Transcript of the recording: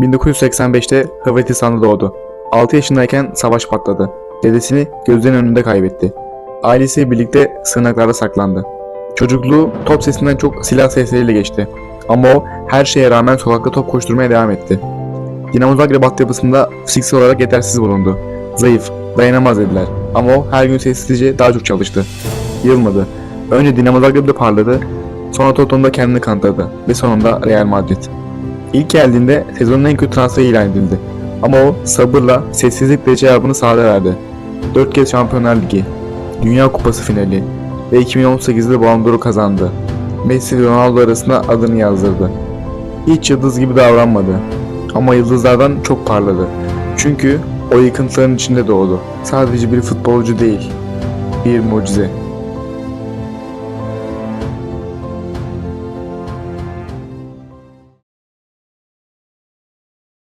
1985'te Hırvatistan'da doğdu. 6 yaşındayken savaş patladı. Dedesini gözlerinin önünde kaybetti. Ailesiyle birlikte sığınaklarda saklandı. Çocukluğu top sesinden çok silah sesleriyle geçti. Ama o her şeye rağmen sokakta top koşturmaya devam etti. Dinamo Zagreb altyapısında fiziksel olarak yetersiz bulundu. Zayıf, dayanamaz dediler. Ama o her gün sessizce daha çok çalıştı. Yılmadı. Önce Dinamo Zagreb'de parladı, sonra Tottenham'da kendini kanıtladı ve sonunda Real Madrid. İlk geldiğinde sezonun en kötü transferi ilan edildi. Ama o sabırla, sessizlikle cevabını sahada verdi. 4 kez Şampiyonlar Ligi, Dünya Kupası finali ve 2018'de Ballon d'Or'u kazandı. Messi ve Ronaldo arasında adını yazdırdı. Hiç yıldız gibi davranmadı. Ama yıldızlardan çok parladı. Çünkü o yıkıntıların içinde doğdu. Sadece bir futbolcu değil, bir mucize.